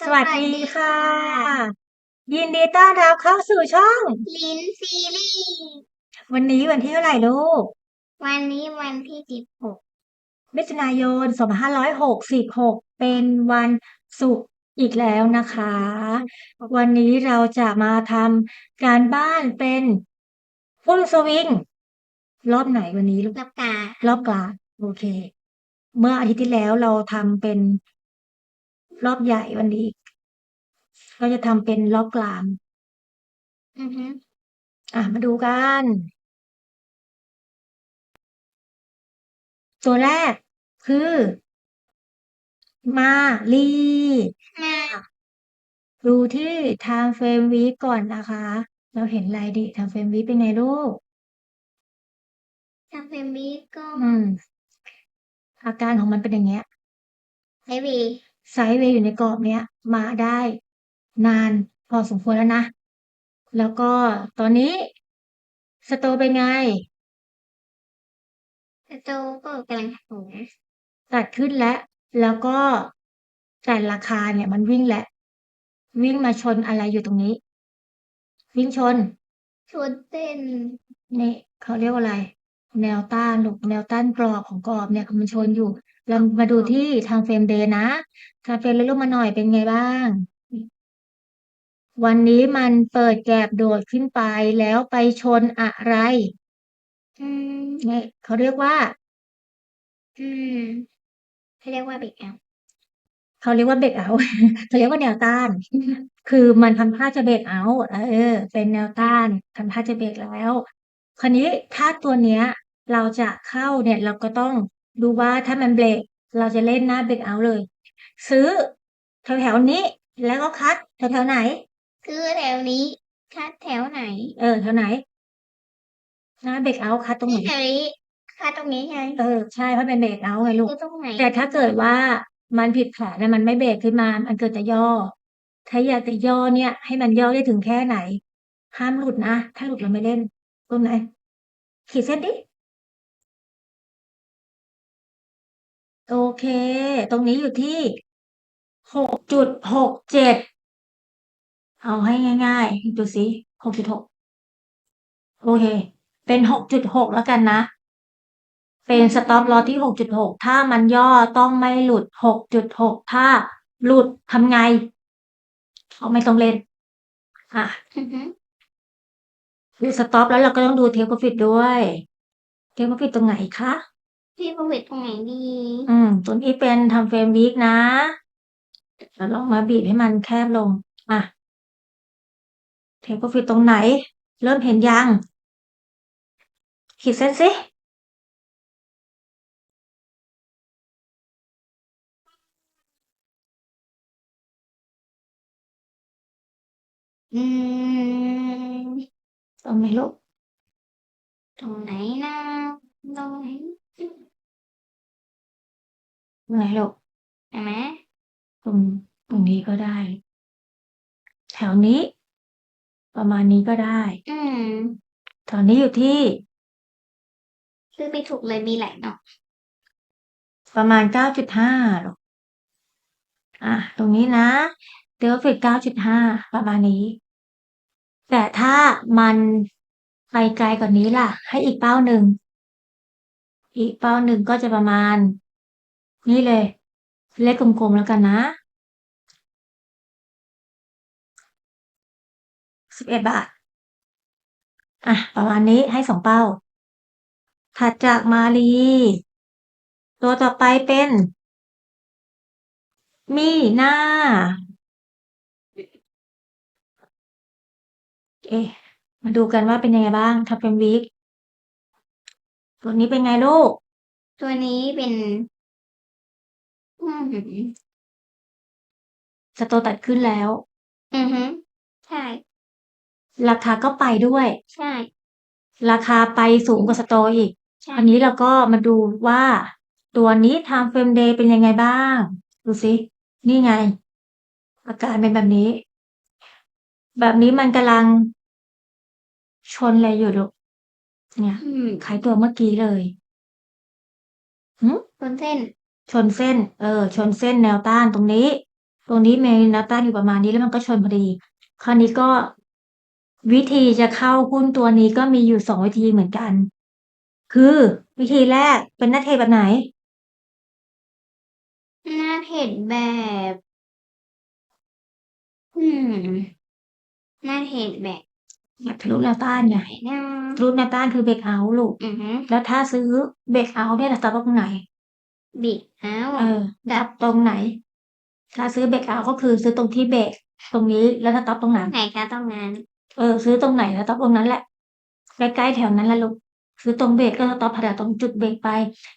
สวัสดีค่ะ ยินดีต้อนรับเข้าสู่ช่อง ลิ้นซีรีส์วันนี้วันที่เท่าไหร่ลูกวันนี้วันที่สิบหกมิถุนายน2566 เป็นวันศุกร์อีกแล้วนะคะ วันนี้เราจะมาทำการบ้านเป็นฟุตสวิง รอบไหนวันนี้ลูกรับการรอบกลางโอเค เมื่ออาทิตย์ที่แล้วเราทำเป็น รอบใหญ่วันนี้เราจะทำเป็นรอบกลาง อือฮึอะ มาดูกัน ตัวแรกคือ มาลีมาดูที่ time frame week ก่อนนะคะ เราเห็นอะไรดิ time frame week เป็นไงลูกทำเป็นบีก็ อืม อาการของมันเป็นอย่างเงี้ยไอวี ไซด์เวย์อยู่ในกรอบเนี้ย มาได้นานพอสมควรแล้วนะ แล้วก็ตอนนี้สโตเป็นไงแต่โตก็กำลังหาตัดขึ้นแล้ว แล้วก็แต่ราคาเนี่ยมันวิ่งแหละ วิ่งมาชนอะไรอยู่ตรงนี้ วิ่งชนชวนเต้นนี่เขาเรียกว่าอะไร แนวต้านลูกแนวต้านกรอบของกรอบเนี่ยมันชนอยู่ เรามาดูที่ทางเฟรมเดย์นะทางเฟรมเลยลงมาหน่อยเป็นไงบ้าง วันนี้มันเปิดแกบโดดขึ้นไปแล้วไปชนอะไรอืมเนี่ยเขาเรียกว่า อืมเขาเรียกว่าเบรกเอาเขาเรียกว่าเบรกเอาเขาเรียกว่าแนวต้าน คือมันทำท่าจะเบรกเอาท์เออ เป็นแนวต้านทำท่าจะเบรกแล้ว คราวนี้ถ้าตัวเนี้ย เราจะเข้าเนี่ยเราก็ต้อง ดูว่าถ้ามันเบรกเราจะเล่นหน้าเบรกเอาท์เลย ซื้อแถวๆนี้ แล้วก็คัดแถวๆไหน คือแถวนี้ คัดแถวไหน เออแถวไหน หน้าเบรกเอาท์คัดตรงไหนแถวนี้คัดตรงนี้ไงเออใช่เพราะเป็นเบรกเอาท์ไงลูกคือตรงไหนแต่ถ้าเกิดว่ามันผิดแผนนะมันไม่เบรกขึ้นมา มันเกิดจะย่อ ถ้าอยากจะย่อเนี่ย ให้มันย่อได้ถึงแค่ไหน ห้ามหลุดนะ ถ้าหลุดเราไม่เล่นตรงไหนขีดเส้นดิ เค ตรงนี้อยู่ที่หกจุดหกเจ็ดเอาให้ง่ายๆดูสิหกจุดหกโอเค เป็นหกจุดหกแล้วกันนะ เป็นสต็อปลอที่หกจุดหกถ้ามันย่อต้องไม่หลุดหกจุดหกถ้าหลุดทำไงเขาไม่ต้องเล่น อะอือฮึดูสต็อปแล้วเราก็ต้องดูเทปโปรฟิตด้วย เทปโปรฟิตตรงไหนคะ พี่ประวิตตรงไหนดี อืมตัวนี้เป็นทำเฟรมวีคนะเราลองมาบีบให้มันแคบลง อะเทปโปรฟิตตรงไหน เริ่มเห็นยัง ขีดเส้นสิอืมตรงไหนลูกตรงไหนนะตรงไหน ตรงไหนลูกเห็นไหมตรงตรงนี้ก็ได้ แถวนี้ ประมาณนี้ก็ได้ อืม ตอนนี้อยู่ที่ซื้อไม่ถูกเลยมีหลายดอกประมาณเก้าจุดห้าลูกอะ ตรงนี้นะเดลฟิตเก้าจุดห้าประมาณนี้ แต่ถ้ามันไปไกลกว่านี้ล่ะ ให้อีกเป้าหนึ่ง อีกเป้าหนึ่งก็จะประมาณ นี่เลย เลขกลมๆแล้วกันนะสิบเอ็ดบาท อะ ประมาณนี้ให้สองเป้า ถัดจากมาลี ตัวต่อไปเป็น มีหน้า เอ๊ะมาดูกันว่าเป็นยังไงบ้าง ถ้าเป็นวีคตัวนี้เป็นไงลูก ตัวนี้เป็น อืมสโตตัดขึ้นแล้ว อือฮึใช่ ราคาก็ไปด้วย ใช่ ราคาไปสูงกว่าสโตอีก ใช่อันนี้เราก็มาดูว่า ตัวนี้ time frame day เป็นยังไงบ้าง ดูสิ นี่ไง อาการเป็นแบบนี้ แบบนี้มันกำลัง ชนอะไรอยู่ลูกเนี่ยอืมคล้ายตัวเมื่อกี้เลยหึ บนเส้น ชนเส้น เออ ชนเส้นแนวต้านตรงนี้ ตรงนี้มีแนวต้านอยู่ประมาณนี้แล้วมันก็ชนพอดี คราวนี้ก็ วิธีจะเข้าหุ้นตัวนี้ก็มีอยู่สองวิธีเหมือนกัน คือวิธีแรกเป็นหน้าเทรดแบบไหน หน้าเทรดแบบ อืม หน้าเทรดแบบอยากทะลุแนวต้านไงไหนนะทะลุแนวต้านคือเบรกเอาท์ลูก อือฮึแล้วถ้าซื้อเบรกเอาท์เนี่ยจะตรงไหน บิดเอาเออ ดับตรงไหน ถ้าซื้อเบรกเอาท์ก็คือซื้อตรงที่เบรกตรงนี้แล้วถ้าต็อปตรงนั้น ไหนคะตรงนั้นเออซื้อตรงไหนแล้วต็อปตรงนั้นแหละใกล้ๆแถวนั้นแหละลูกซื้อตรงเบรกก็ต็อปผ่านตรงจุดเบรกไป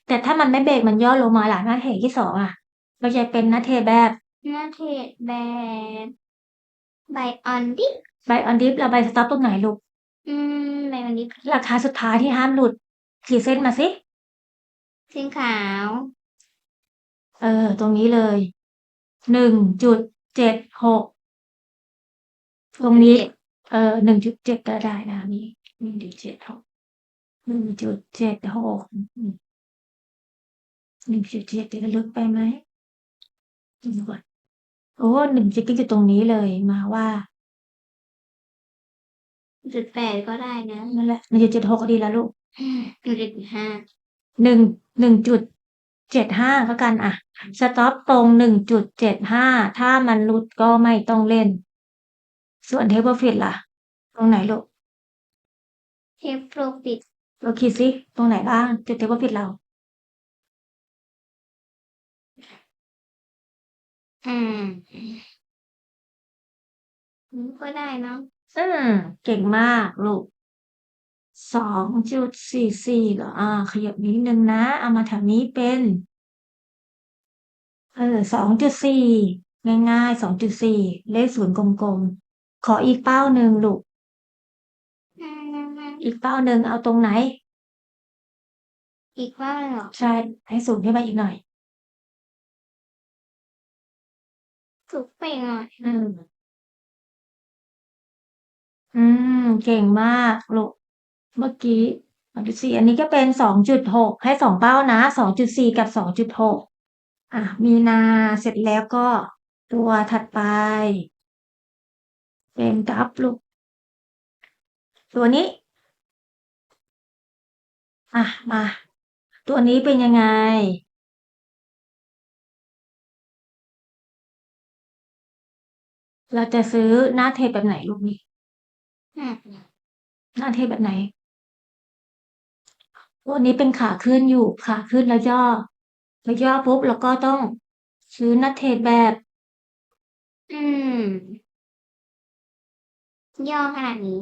แต่ถ้ามันไม่เบรกมันย่อลงมาหลังหน้าเทรดที่สองอะก็จะเป็นหน้าเทรดแบบ หน้าเทรดแบบไบออนดิใบออนดิฟแล้วใบสต็อปตรงไหนลูก อืมไบออนดิราคาสุดท้ายที่ห้ามหลุดขีดเส้นมาสิเส้นขาว เออ ตรงนี้เลย หนึ่งจุดเจ็ดหก ตรงนี้ เออหนึ่งจุดเจ็ดก็ได้นะนี่หนึ่งจุดเจ็ดหก หนึ่งจุดเจ็ดหก หนึ่งจุดเจ็ดจะลึกไปไหมดูก่อนโอ้หนึ่งจุดอยู่ตรงนี้เลยมาว่าจุดแปดก็ได้นะนั่นแหละหนึ่งจุดเจ็ดหกก็ดีแล้วลูกหนึ่งจุดห้า หนึ่งหนึ่งจุด เจ็ดห้าก็กันอะสต็อปตรงหนึ่งจุดเจ็ดห้าถ้ามันหลุดก็ไม่ต้องเล่น ส่วนเทปโปรฟิตล่ะ ตรงไหนลูกเทปโปรฟิตเราคิดสิตรงไหนบ้างจุดเทปโปรฟิตเราอืมอืมก็ได้เนาะอืมเก่งมากลูก สองจุดสี่สี่เหรออ่า ขยับนิดนึงนะ เอามาแถวนี้เป็น เออสองจุดสี่ง่ายๆสองจุดสี่เลขศูนย์กลมๆ ขออีกเป้าหนึ่งลูกอืมอีกเป้าหนึ่งเอาตรงไหน อีกว่าเลยเหรอ ใช่ ให้สูงขึ้นไปอีกหน่อยถูกไปหน่อยอืมอืม เก่งมากลูก เมื่อกี้สองจุดสี่อันนี้ก็เป็นสองจุดหกให้สองเป้านะสองจุดสี่กับสองจุดหกอะ มีนาเสร็จแล้วก็ตัวถัดไป เป็นกราฟลูกตัวนี้ อะ มา ตัวนี้เป็นยังไง เราจะซื้อหน้าเทปแบบไหนลูกนี่อืมหน้าเทปแบบไหน ตัวนี้เป็นขาขึ้นอยู่ขาขึ้นแล้วย่อ แล้วย่อปุ๊บแล้วก็ต้องซื้อหน้าเทปแบบ อืม ย่อขนาดนี้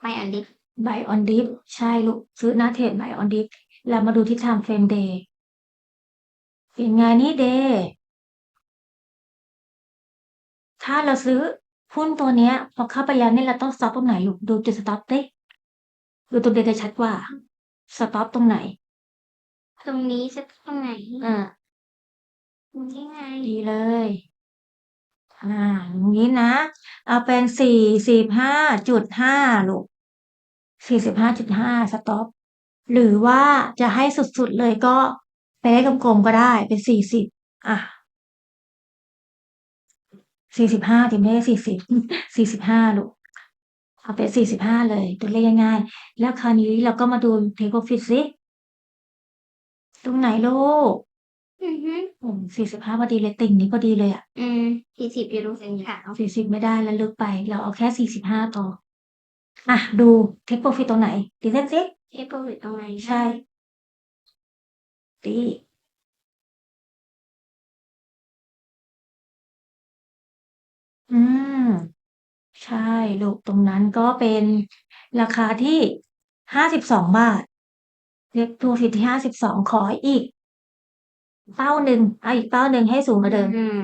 ไบออนดิ buy on dip ใช่ลูกซื้อหน้าเทป buy on dip เรามาดูที่ time frame day เป็นไงนี่ day ถ้าเราซื้อหุ้นตัวเนี้ย พอเข้าไปแล้วเนี่ยเราต้อง stop ตรงไหนลูกดูจุด stop ดิดูตรง day จะชัดกว่า stop ตรงไหน ตรงนี้จะตรงไหนอ่าตรงนี้ไงดีเลย อ่าอย่างนี้นะ เอาเป็นสี่สิบห้าจุดห้าลูกสี่สิบห้าจุดห้าสต็อปหรือว่าจะให้สุดๆเลยก็ไปได้กลมๆก็ได้เป็นสี่สิบอะสี่สิบห้าถึงไม่ได้สี่สิบสี่สิบห้าลูก เอาเป็นสี่สิบห้าเลยตัวเลขง่ายๆ แล้วคราวนี้เราก็มาดูเทคโปรฟิตสิตรงไหนลูกอือฮึโอ้สี่สิบห้าพอดีเลยติ่งนี้พอดีเลยอะอืมสี่สิบอยู่ตรงเส้นขาวสี่สิบไม่ได้แล้วลึกไป เราเอาแค่สี่สิบห้าพออะ ดูเทคโปรฟิตตรงไหนดีเส้นสิเทปโปรฟิตตรงไหนใช่ดีอืม ใช่ลูกตรงนั้นก็เป็นราคาที่ห้าสิบสองบาท เรียกโปรฟิตที่ห้าสิบสองขออีก เป้าหนึ่งเอาอีกเป้าหนึ่งให้สูงกว่าเดิม อืม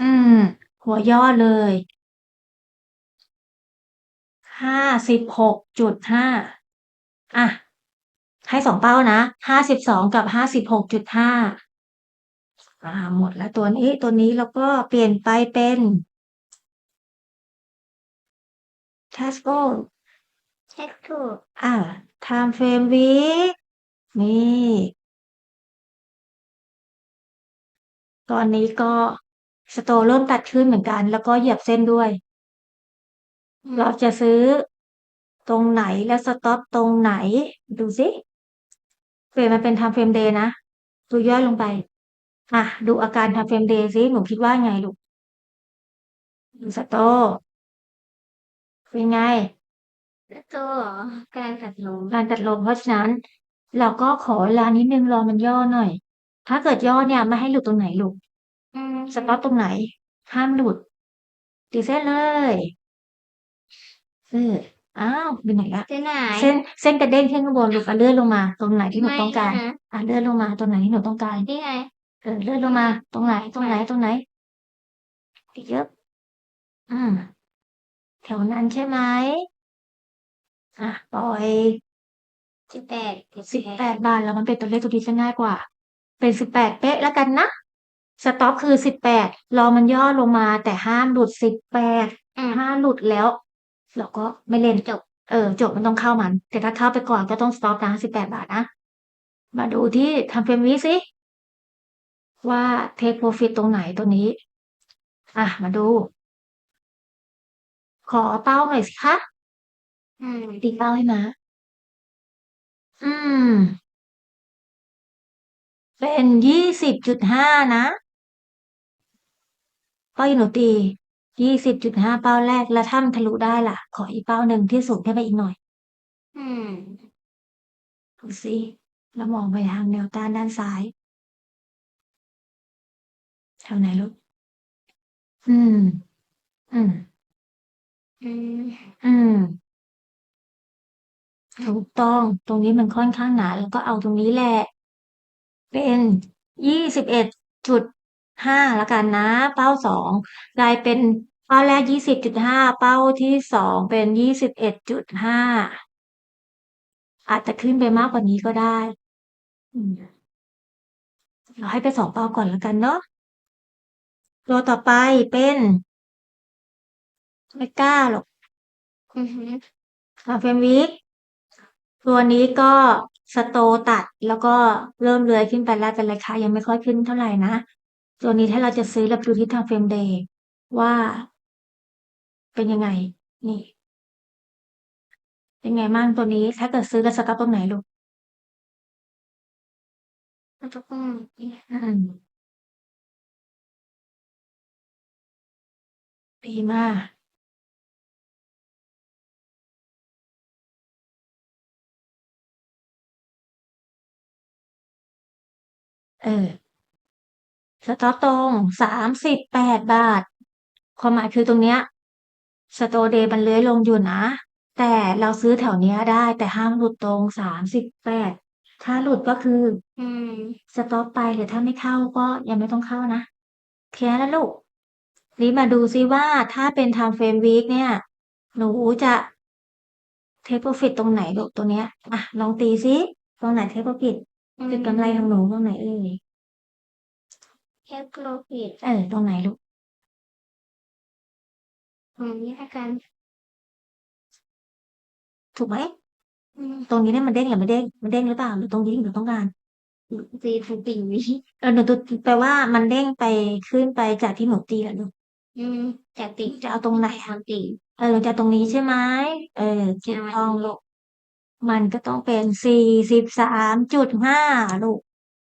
อืม หัวย่อเลยห้าสิบหกจุดห้าอะ ให้สองเป้านะห้าสิบสองกับห้าสิบหกจุดห้า อ่าหมดแล้วตัวนี้ตัวนี้แล้วก็เปลี่ยนไปเป็น Tasco เช็คถูกอ่า time frame week นี่ตอนนี้ก็สโตเริ่มตัดขึ้นเหมือนกัน แล้วก็เหยียบเส้นด้วย เราจะซื้อตรงไหนแล้วสต็อปตรงไหน ดูสิเปลี่ยนมาเป็น time frame day นะดูย่อยลงไป อะ ดูอาการ time frame day สิหนูคิดว่าไงลูกดูสโตเป็นไงแล้วตัวเหรอการตัดลงการตัดลงเพราะฉะนั้น เราก็ขอเวลานิดนึงรอมันย่อหน่อย ถ้าเกิดย่อเนี่ยไม่ให้หลุดตรงไหนลูกอืมสต็อปตรงไหน ห้ามหลุดตีเส้นเลยเอออ้าวเป็นไหนละเส้นไหนเส้นเส้นกระเด้งขึ้นข้างบนลูกอะเลื่อนลงมา ตรงไหนที่หนูต้องการไม่นะอะเลื่อนลงมาตรงไหนที่หนูต้องการนี่ไง เออเลื่อนลงมา ตรงไหน ตรงไหน ตรงไหนอีกเยอะอืมแถวนั้นใช่ไหมอะปล่อยสิบแปดสิบแปดบาทแล้วมันเป็นตัวเลขตัวที่จะง่ายกว่า เป็นสิบแปดเป๊ะแล้วกันนะสต็อปคือสิบแปดรอมันย่อลงมาแต่ห้ามหลุดสิบแปดอืมถ้าหลุดแล้ว เราก็ไม่เล่นจบ เออจบมันต้องเข้ามัน แต่ถ้าเข้าไปก่อนก็ต้องสต็อปนะสิบแปดบาทนะ มาดูที่ทำเฟรมวิสิ ว่าเทคโปรฟิตตรงไหนตัวนี้ อะ มาดู ขอเป้าหน่อยสิคะอืมตีเป้าให้มาอืม เป็นยี่สิบจุดห้านะเป้าที่หนูตียี่สิบจุดห้าเป้าแรกแล้วถ้ามันทะลุได้ล่ะ ขออีกเป้าหนึ่งที่สูงขึ้นไปอีกหน่อย อืมดูสิแล้วมองไปทางแนวต้านด้านซ้าย แถวไหนลูก อืม อืม อืม อืม ถูกต้อง ตรงนี้มันค่อนข้างหนา แล้วก็เอาตรงนี้แหละ เป็นยี่สิบเอ็ดจุดห้าแล้วกันนะ เป้าสองกลายเป็นเป้าแรกยี่สิบจุดห้าเป้าที่สองเป็นยี่สิบเอ็ดจุดห้าอาจจะขึ้นไปมากกว่านี้ก็ได้ เราให้ไปสองเป้าก่อนแล้วกันเนาะ ตัวต่อไปเป็นไม่กล้าหรอกอือฮึคาเฟนวิกตัวนี้ก็สโตตัดแล้วก็เริ่มเลื้อยขึ้นไปแล้วแต่ราคายังไม่ค่อยขึ้นเท่าไหร่นะ ตัวนี้ถ้าเราจะซื้อเราไปดูที่ทางเฟรมเดย์ว่า เป็นยังไง นี่ เป็นไงบ้างตัวนี้ถ้าเกิดซื้อแล้วสต็อปตรงไหนลูกแล้วก็ ดีมาก เออ สต็อปตรงสามสิบแปดบาท ความหมายคือตรงเนี้ย สโตเดย์มันเลื้อยลงอยู่นะ แต่เราซื้อแถวเนี้ยได้แต่ห้ามหลุดตรงสามสิบแปด ถ้าหลุดก็คือ อืม สต็อปไปหรือถ้าไม่เข้าก็ยังไม่ต้องเข้านะแค่นั้นลูก นี่มาดูซิว่าถ้าเป็น time frame week เนี่ย หนูจะ take profit ตรงไหนลูกตัวเนี้ย อะ ลองตีซิ ตรงไหน take profit อืมคือกำไรของหนูตรงไหนเอ่ยแค่โกลฟิตเออ ตรงไหนลูกตรงนี้ละกัน ถูกไหมอืมตรงนี้เนี่ยมันเด้งหรือไม่เด้ง มันเด้งหรือเปล่า หรือตรงนี้หนูต้องการตีถูกปิ่งวิเออหนูตัวแปลว่ามันเด้งไปขึ้นไปจากที่หนูตีแหละลูก อืมจากติ่งจะเอาตรงไหนทางติ่งเออจะตรงนี้ใช่ไหมเออถูกต้องลูกมันก็ต้องเป็นสี่สิบสามจุดห้าลูก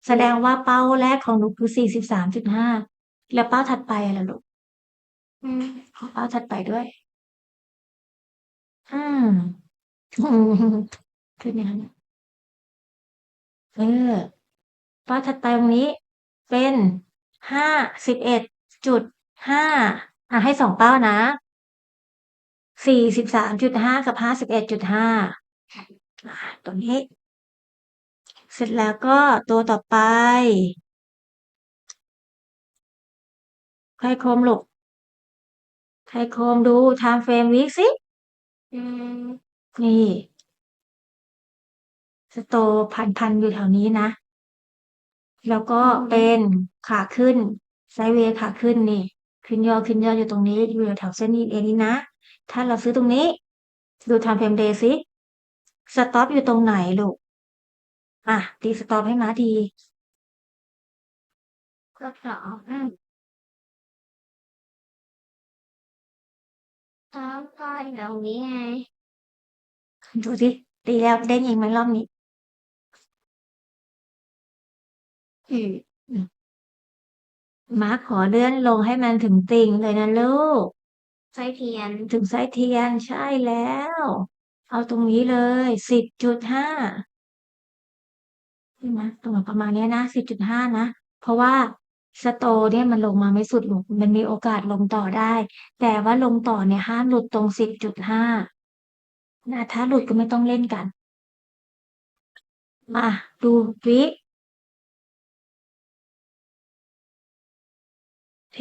แสดงว่าเป้าแรกของหนูคือสี่สิบสามจุดห้าแล้วเป้าถัดไปอะไรลูกอืมขอเป้าถัดไปด้วย อืมขึ้นอย่างนั้นเออเป้าถัดไปตรงนี้ เป็นห้าสิบเอ็ดจุด ห้าอะให้สองเป้านะสี่สิบสามจุดห้ากับห้าสิบเอ็ดจุดห้าตัวนี้ เสร็จแล้วก็ตัวต่อไปใครโคมลูกใครโคมดู time frame week สิอืมนี่สโตพันพันอยู่แถวนี้นะ แล้วก็เป็นขาขึ้นไซด์เวย์ขาขึ้นนี่ ขึ้นยอขึ้นยออยู่ตรงนี้อยู่แถวเส้นนี้เองนี่นะ ถ้าเราซื้อตรงนี้ ดู time frame day สิสต็อปอยู่ตรงไหนลูก อะตีสต็อปให้มาดีก็สองอืมแล้วก็ตรงนี้ไงดูสิตีแล้วเด้งอีกไหมรอบนี้อืม มาขอเลื่อนลงให้มันถึงติ่งเลยนะลูกไส้เทียนถึงไส้เทียนใช่แล้ว เอาตรงนี้เลยสิบจุดห้าใช่ไหมตรงประมาณเนี้ยนะสิบจุดห้านะ เพราะว่าสโตเนี่ยมันลงมาไม่สุดหรอกมันมีโอกาสลงต่อได้ แต่ว่าลงต่อเนี่ยห้ามหลุดตรงสิบจุดห้านะถ้าหลุดก็ไม่ต้องเล่นกัน มาดูวิ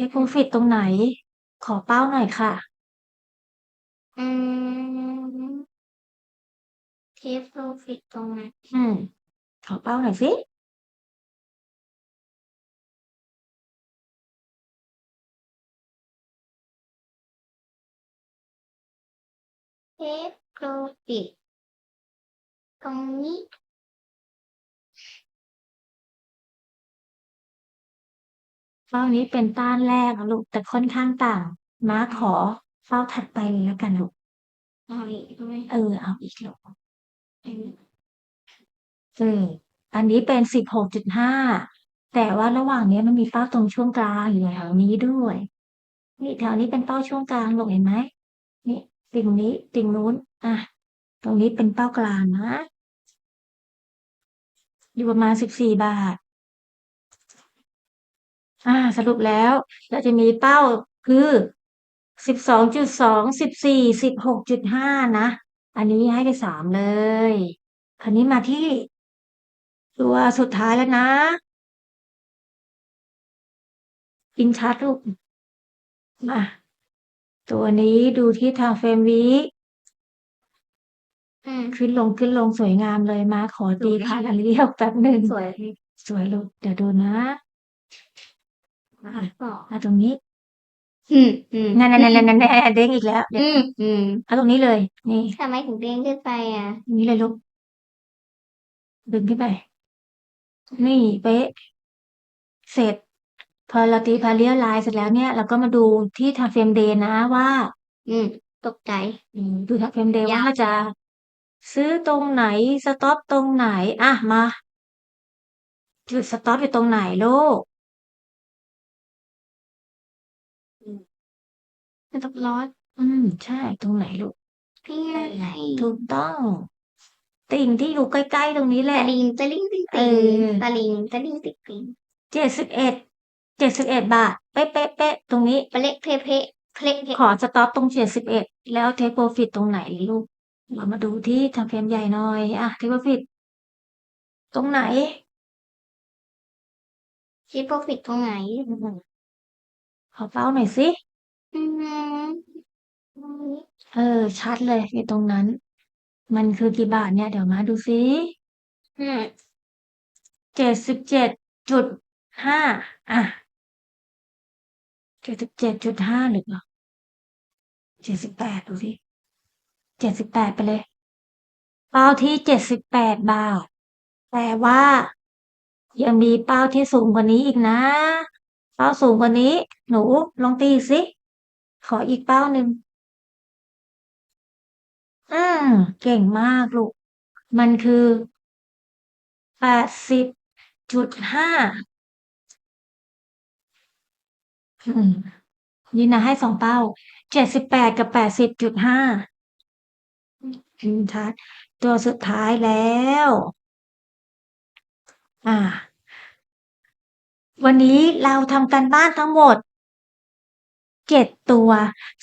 เทคโปรฟิตตรงไหน ขอเป้าหน่อยค่ะ อืมเทปโปรฟิตตรงนั้นอืม ขอเป้าหน่อยสิ เทปโปรฟิตตรงนี้ เป้านี้เป็นต้านแรกอะลูก แต่ค่อนข้างต่ำม้าขอเป้าถัดไปเลยแล้วกันลูกเอาอีกใช่ไหมเออเอาอีกลูกเอออันนี้เป็นสิบหกจุดห้าแต่ว่าระหว่างเนี้ยมันมีเป้าตรงช่วงกลางอยู่แถวนี้ด้วย นี่แถวนี้เป็นเป้าช่วงกลางลูกเห็นไหมนี่ติ่งนี้ติ่งนู้น อะ ตรงนี้เป็นเป้ากลางนะ อยู่ประมาณสิบสี่บาท อ่า สรุปแล้วเราจะมีเป้าคือสิบสองจุดสองสิบสี่สิบหกจุดห้านะ อันนี้ให้ไปสามเลย คราวนี้มาที่ตัวสุดท้ายแล้วนะอินชาร์ตลูกมาตัวนี้ดูที่ทางเฟรมวีอืมขึ้นลงขึ้นลงสวยงามเลยมาขอตีผ่านอันเรียวแป๊บหนึ่งสวย สวยลูกเดี๋ยวดูนะ อะบอกเอาตรงนี้ อืมอืมนั่นนั่นนั่นนั่นเด้งอีกแล้วเดี๋ยวอืมอืมเอาตรงนี้เลย นี่ทำไมถึงเด้งขึ้นไปอะตรงนี้เลยลูกดึงขึ้นไป นี่เป๊ะเสร็จ พอเราตีพาเรียลไลน์เสร็จแล้วเนี่ย เราก็มาดูที่ทางเฟรมเดย์นะว่า อืม ตกใจ อืมดูทางเฟรมเดย์ยากว่าจะ ซื้อตรงไหนสต็อปตรงไหน อะมาจุดสต็อปอยู่ตรงไหนลูก มันตกร้อนอืม ใช่ ตรงไหนลูกพี่ไงถูกต้อง ติ่งที่อยู่ใกล้ๆตรงนี้แหตะละ ลิงตะลิงติ๊งเอติ๊งอ ตะลิงตะลิงติ๊งติ๊งเจ็ดสิบเอ็ด เจ็ดสิบเอ็ดบาท เป๊ะเป๊ะเป๊ะตรงนี้ เปะเละเพะเพะเพละเพะขอสต็อปตรงเจ็ดสิบเอ็ดแล้วเทคโปรฟิตตรงไหนลูก เรามาดูที่ทางเฟรมใหญ่หน่อย อะเทคโปรฟิตตรงไหน คิดโปรฟิตตรงไหน ขอเป้าหน่อยสิ เออ ชัดเลยอยู่ตรงนั้น มันคือกี่บาทเนี่ย เดี๋ยวมาดูสิอืมเจ็ดสิบเจ็ดจุดห้าอะเจ็ดสิบเจ็ดจุดห้าหรือเปล่าเจ็ดสิบแปดดูสิเจ็ดสิบแปดไปเลย เป้าที่เจ็ดสิบแปดบาท แต่ว่า ยังมีเป้าที่สูงกว่านี้อีกนะ เป้าสูงกว่านี้ หนูลองตีสิ ขออีกเป้าหนึ่งอืมเก่งมากลูก มันคือแปดสิบจุดห้าอืมนี่นะให้สองเป้าเจ็ดสิบแปดกับแปดสิบจุดห้าอืมชัดตัวสุดท้ายแล้ว อ่า วันนี้เราทำการบ้านทั้งหมด เจ็ดตัว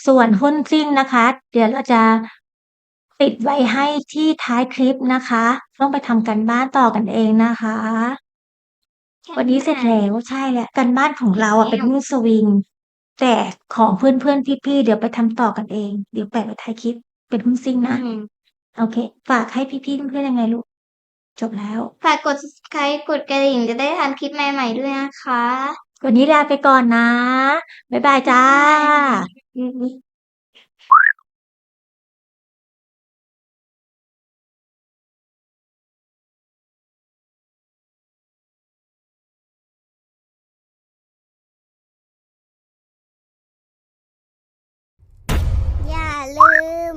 ส่วนหุ้นซิ่งนะคะ เดี๋ยวเราจะติดไว้ให้ที่ท้ายคลิปนะคะ ต้องไปทำการบ้านต่อกันเองนะคะ วันนี้เสร็จแล้วใช่แล้วการบ้านของเราอะเป็นหุ้นสวิง แต่ของเพื่อนๆพี่ๆเดี๋ยวไปทำต่อกันเอง เดี๋ยวแปะไว้ท้ายคลิป เป็นหุ้นซิ่งนะอืมโอเค ฝากให้พี่ๆเพื่อนๆยังไงลูกจบแล้ว ฝากกด subscribe กดกระดิ่งจะได้ทันคลิปใหม่ๆด้วยนะคะ วันนี้ลาไปก่อนนะ บ๊ายบายจ้าอย่าลืม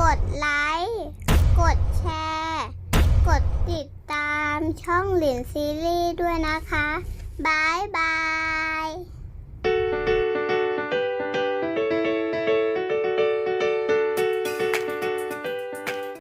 กดไลค์ กดแชร์ กดติดตามช่องหลินซีรีส์ด้วยนะคะ Bye bye.